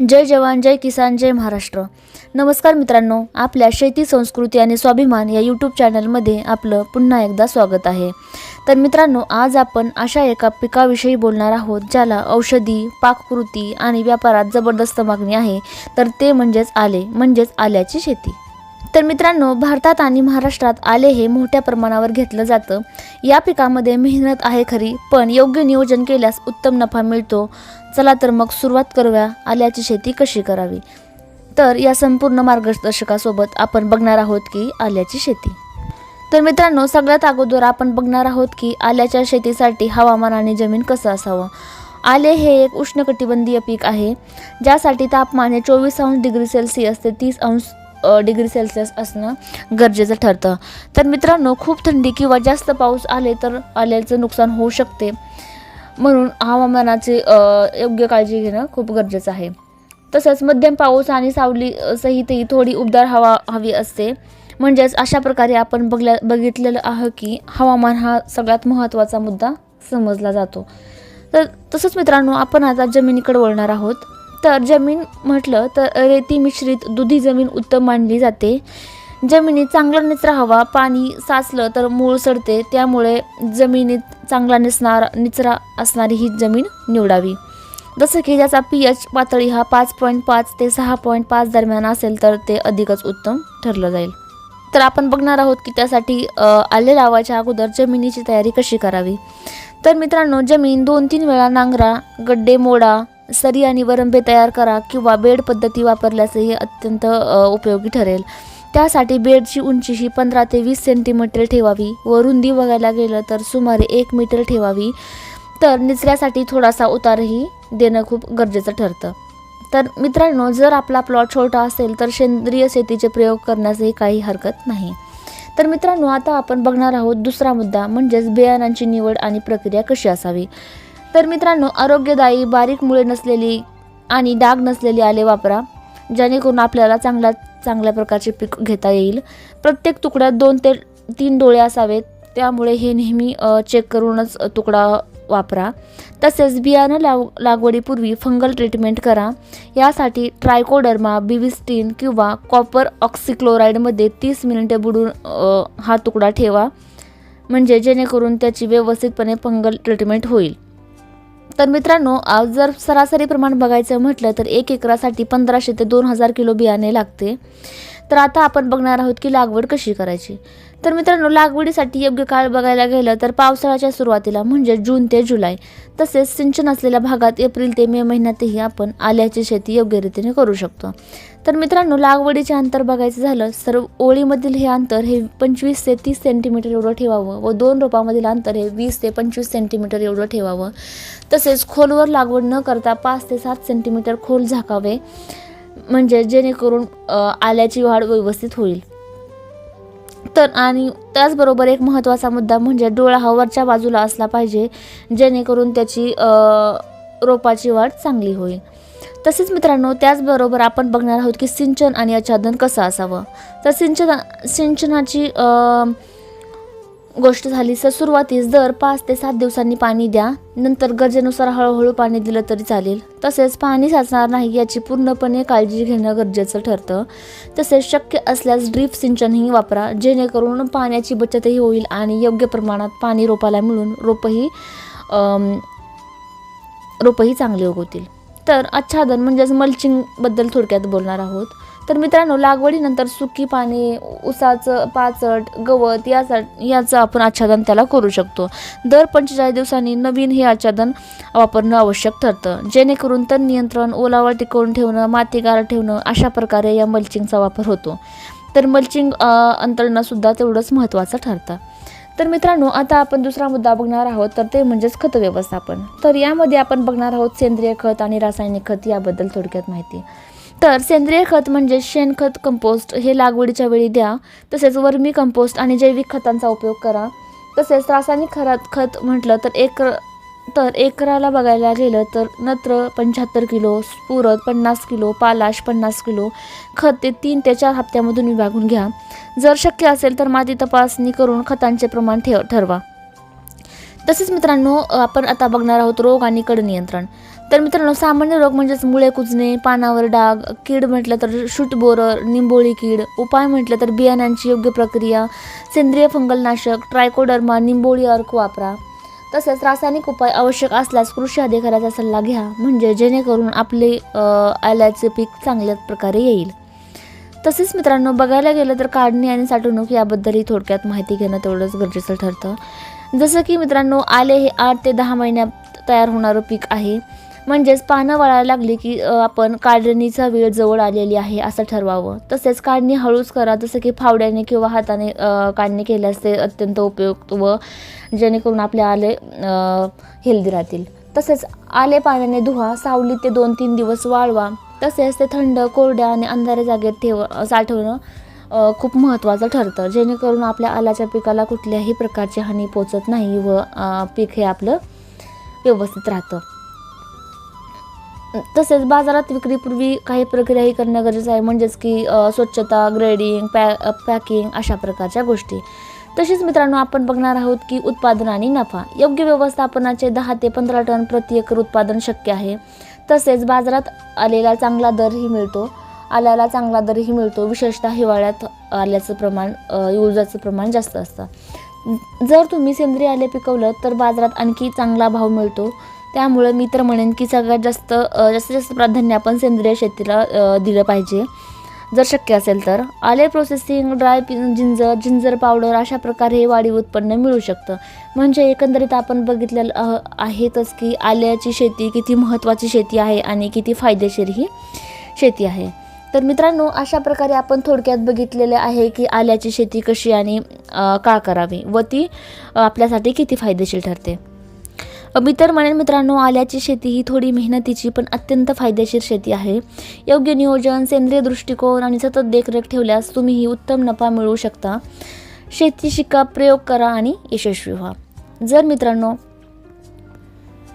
जय जवान जय किसान जय महाराष्ट्र. नमस्कार मित्रांनो आपल्या शेती संस्कृती आणि स्वाभिमान या यूट्यूब चॅनलमध्ये आपलं पुन्हा एकदा स्वागत आहे. तर मित्रांनो आज आपण अशा एका पिकाविषयी बोलणार आहोत ज्याला औषधी पाककृती आणि व्यापारात जबरदस्त मागणी आहे. तर ते म्हणजेच आले म्हणजेच आल्याची शेती. तर मित्रांनो भारतात आणि महाराष्ट्रात आले हे मोठ्या प्रमाणावर घेतलं जातं. या पिकामध्ये मेहनत आहे खरी पण योग्य नियोजन केल्यास उत्तम नफा मिळतो. चला तर मग सुरुवात करूया आल्याची शेती कशी करावी? तर या संपूर्ण मार्गदर्शकासोबत आपण बघणार आहोत की आल्याची शेती. तर मित्रांनो सगळ्यात अगोदर आपण बघणार आहोत की आल्याच्या शेतीसाठी हवामान आणि जमीन कसं असावं? आले हे एक उष्णकटिबंधीय पीक आहे ज्यासाठी तापमान हे चोवीस अंश डिग्री सेल्सिअस ते तीस अंश डिग्री सेल्सिअस असणं गरजेचं ठरतं. तर मित्रांनो खूप थंडी किंवा जास्त पाऊस आले तर आल्याचं नुकसान होऊ शकते. म्हणून हवामानाची योग्य काळजी घेणं खूप गरजेचं आहे. तसंच मध्यम पाऊस आणि सावली सहितही थोडी उबदार हवा हवी असते. म्हणजेच अशा प्रकारे आपण बघल्या बघितलेलं आहे की हवामान हा सगळ्यात महत्त्वाचा मुद्दा समजला जातो. तर तसंच मित्रांनो आपण आता जमिनीकडे वळणार आहोत. तर जमीन म्हटलं तर रेती मिश्रित दुधी जमीन उत्तम मानली जाते. जमिनीत चांगला निचरा हवा पाणी साचलं तर मूळ सडते त्यामुळे जमिनीत चांगला निसणार निचरा असणारी ही जमीन निवडावी. जसं की ज्याचा पी एच पातळी हा पाच पॉईंट पाच ते सहा पॉईंट पाच दरम्यान असेल तर ते अधिकच उत्तम ठरलं जाईल. तर आपण बघणार आहोत की त्यासाठी आले लावायच्या अगोदर जमिनीची तयारी कशी करावी? तर मित्रांनो जमीन दोन तीन वेळा नांगरा गड्डे मोडा सरी आणि वरंबे तयार करा किंवा बेड पद्धती वापरल्यासही अत्यंत उपयोगी ठरेल. त्यासाठी बेडची उंची ही पंधरा ते वीस सेंटीमीटर ठेवावी व रुंदी बघायला गेलं तर सुमारे एक मीटर ठेवावी. तर निचऱ्यासाठी थोडासा उतारही देणं खूप गरजेचं ठरतं. तर मित्रांनो जर आपला प्लॉट छोटा असेल तर सेंद्रिय शेतीचे प्रयोग करण्यासही काही हरकत नाही. तर मित्रांनो आता आपण बघणार आहोत दुसरा मुद्दा म्हणजेच बियाणांची निवड आणि प्रक्रिया कशी असावी? तर मित्रांनो आरोग्यदायी बारीक मुळे नसलेली आणि डाग नसलेली आले वापरा जेणेकरून आपल्याला चांगल्या चांगल्या प्रकारचे पीक घेता येईल. प्रत्येक तुकड्यात दोन ते तीन डोळे असावेत त्यामुळे हे नेहमी चेक करूनच तुकडा वापरा. तसेच बियाणं लाव लागवडीपूर्वी फंगल ट्रीटमेंट करा. यासाठी ट्रायकोडर्मा बिविस्टीन किंवा कॉपर ऑक्सिक्लोराईडमध्ये तीस मिनिटे बुडून हा तुकडा ठेवा. म्हणजे जेणेकरून त्याची व्यवस्थितपणे फंगल ट्रीटमेंट होईल. तर मित्रांनो आज जर सरासरी प्रमाण बघायचं म्हटलं तर एक एकरासाठी पंधराशे ते दोन हजार किलो बियाणे लागते. तर आता आपण बघणार आहोत की लागवड कशी करायची. तर मित्रांनो लागवडीसाठी योग्य काळ बघायला गेलं तर पावसाळ्याच्या सुरुवातीला म्हणजे जून ते जुलै तसेच सिंचन असलेल्या भागात एप्रिल ते मे महिन्यातही आपण आल्याची शेती योग्य रीतीने करू शकतो. तर मित्रांनो लागवडीचे अंतर बघायचं झालं तर ओळीमधील हे अंतर हे पंचवीस ते तीस सेंटीमीटर एवढं ठेवावं व दोन रोपामधील अंतर हे वीस ते पंचवीस सेंटीमीटर एवढं ठेवावं. तसेच खोलवर लागवड न करता पाच ते सात सेंटीमीटर खोल झाकावे म्हणजे जेणेकरून आल्याची वाढ व्यवस्थित होईल. तर आणि त्याचबरोबर एक महत्त्वाचा मुद्दा म्हणजे डोळा हा वरच्या बाजूला असला पाहिजे जेणेकरून त्याची रोपाची वाढ चांगली होईल. तसेच मित्रांनो त्याचबरोबर आपण बघणार आहोत की सिंचन आणि आच्छादन कसं असावं. तर सिंचना सिंचनाची गोष्ट झाली तर सुरुवातीस दर पाच ते सात दिवसांनी पाणी द्या. नंतर गरजेनुसार हळूहळू पाणी दिलं तरी चालेल. तसेच पाणी साचणार नाही याची पूर्णपणे काळजी घेणं गरजेचं ठरतं. तसेच शक्य असल्यास ड्रीप सिंचनही वापरा जेणेकरून पाण्याची बचतही होईल आणि योग्य प्रमाणात पाणी रोपाला मिळून रोपही रोपही चांगले उगवतील. तर आच्छादन म्हणजेच मल्चिंगबद्दल थोडक्यात बोलणार आहोत. तर मित्रांनो लागवडीनंतर सुकी पाने उसाचं पाचट गवत याचा याचं आपण आच्छादन त्याला करू शकतो. दर पंचेचाळीस दिवसांनी नवीन हे आच्छादन वापरणं आवश्यक ठरतं. जेणेकरून तण नियंत्रण ओलावा टिकवून ठेवणं माती गार ठेवणं अशा प्रकारे या मल्चिंगचा वापर होतो. तर मल्चिंग अंतरणंसुद्धा तेवढंच महत्त्वाचं ठरतं. तर मित्रांनो आता आपण दुसरा मुद्दा बघणार आहोत तर ते म्हणजेच खत व्यवस्थापन. तर यामध्ये आपण बघणार आहोत सेंद्रिय खत आणि रासायनिक खत याबद्दल थोडक्यात माहिती. तर सेंद्रिय खत म्हणजे शेणखत कंपोस्ट हे लागवडीच्या वेळी द्या तसेच वर्मी कंपोस्ट आणि जैविक खतांचा उपयोग करा. तसेच रासायनिक खरात खत म्हटलं तर एक तर एकराला बघायला गेलं तर नत्र पंच्याहत्तर किलो स्फुरद पन्नास किलो पालाश पन्नास किलो खत ते तीन ते चार हप्त्यामधून विभागून घ्या. जर शक्य असेल तर माती तपासणी करून खतांचे प्रमाण ठेव ठरवा. तसेच मित्रांनो आपण आता बघणार आहोत रोग आणि कड नियंत्रण. तर मित्रांनो सामान्य रोग म्हणजेच मुळे कुजणे पानावर डाग कीड म्हटलं तर शूट बोरर निंबोळी कीड उपाय म्हटलं तर बियाण्यांची योग्य प्रक्रिया सेंद्रिय फंगलनाशक ट्रायकोडर्मा निंबोळी अर्क वापरा. तसेच रासायनिक उपाय आवश्यक असल्यास कृषी अधिकाऱ्याचा सल्ला घ्या. म्हणजे जेणेकरून आपले आल्याचे पीक चांगल्या प्रकारे येईल. तसेच मित्रांनो बघायला गेलं तर काढणी आणि साठवणूक याबद्दलही थोडक्यात माहिती घेणं तेवढंच गरजेचं ठरतं. जसं की मित्रांनो आले हे आठ ते दहा महिन्यात तयार होणारं पीक आहे. म्हणजेच पानं वळायला लागली की आपण काढणीचा वेळ जवळ आलेली आहे असं ठरवावं. तसेच काढणी हळूच करा जसं की फावड्याने किंवा हाताने काढणी केल्यास ते अत्यंत उपयुक्त व जेणेकरून आपले आले हेल्दी राहतील. तसेच आले पाण्याने धुवा सावलीत ते दोन तीन दिवस वाळवा. तसेच ते थंड कोरड्या आणि अंधाऱ्या जागेत ठेव साठवणं खूप महत्त्वाचं ठरतं. जेणेकरून आपल्या आल्याच्या पिकाला कुठल्याही प्रकारची हानी पोचत नाही व पीक हे आपलं व्यवस्थित राहतं. तसेच बाजारात विक्रीपूर्वी काही प्रक्रियाही करणं गरजेचं आहे. म्हणजेच की स्वच्छता ग्रेडिंग पॅ पॅकिंग अशा प्रकारच्या गोष्टी. तसेच मित्रांनो आपण बघणार आहोत की उत्पादन आणि नफा. योग्य व्यवस्थापनाचे दहा ते पंधरा टन प्रति एकर उत्पादन शक्य आहे. तसेच बाजारात आलेला चांगला दरही मिळतो. आल्याला चांगला दरही मिळतो. विशेषतः हिवाळ्यात आल्याचं प्रमाण युजाचं प्रमाण जास्त असतं. जर तुम्ही सेंद्रिय आले पिकवलं तर बाजारात आणखी चांगला भाव मिळतो. त्यामुळं मी तर म्हणेन की सगळ्यात जास्त जास्तीत जास्त प्राधान्य आपण सेंद्रिय शेतीला दिलं पाहिजे. जर शक्य असेल तर. आले प्रोसेसिंग ड्राय पि जिंजर जिंजर पावडर अशा प्रकारे हे वाढीव उत्पन्न मिळू शकतं. म्हणजे एकंदरीत आपण बघितलेलं आहेतच की आल्याची शेती किती महत्त्वाची शेती आहे आणि किती फायदेशीर ही शेती आहे. तर मित्रांनो अशा प्रकारे आपण थोडक्यात बघितलेले आहे की आल्याची शेती कशी आणि का करावी व ती आपल्यासाठी किती फायदेशीर ठरते. मी तर म्हणेन मित्रांनो आल्याची शेती ही थोडी मेहनतीची पण अत्यंत फायदेशीर शेती आहे. योग्य नियोजन सेंद्रिय दृष्टिकोन आणि सतत देखरेख ठेवल्यास तुम्ही ही उत्तम नफा मिळवू शकता. शेती शिका प्रयोग करा आणि यशस्वी व्हा. जर मित्रांनो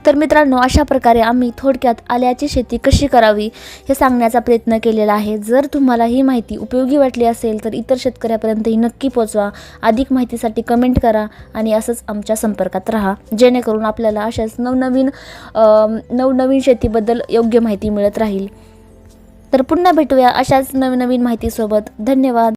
तर मित्रांनो अशा प्रकारे आम्ही थोडक्यात आल्याची शेती कशी करावी हे सांगण्याचा प्रयत्न केलेला आहे. जर तुम्हाला ही माहिती उपयोगी वाटली असेल तर इतर शेतकऱ्यापर्यंत ही नक्की पोचवा. अधिक माहितीसाठी कमेंट करा आणि असंच आमच्या संपर्कात राहा. जेणेकरून आपल्याला अशाच नवनवीन नवनवीन शेतीबद्दल योग्य माहिती मिळत राहील. तर पुन्हा भेटूया अशाच नवीन नवीन माहितीसोबत. धन्यवाद.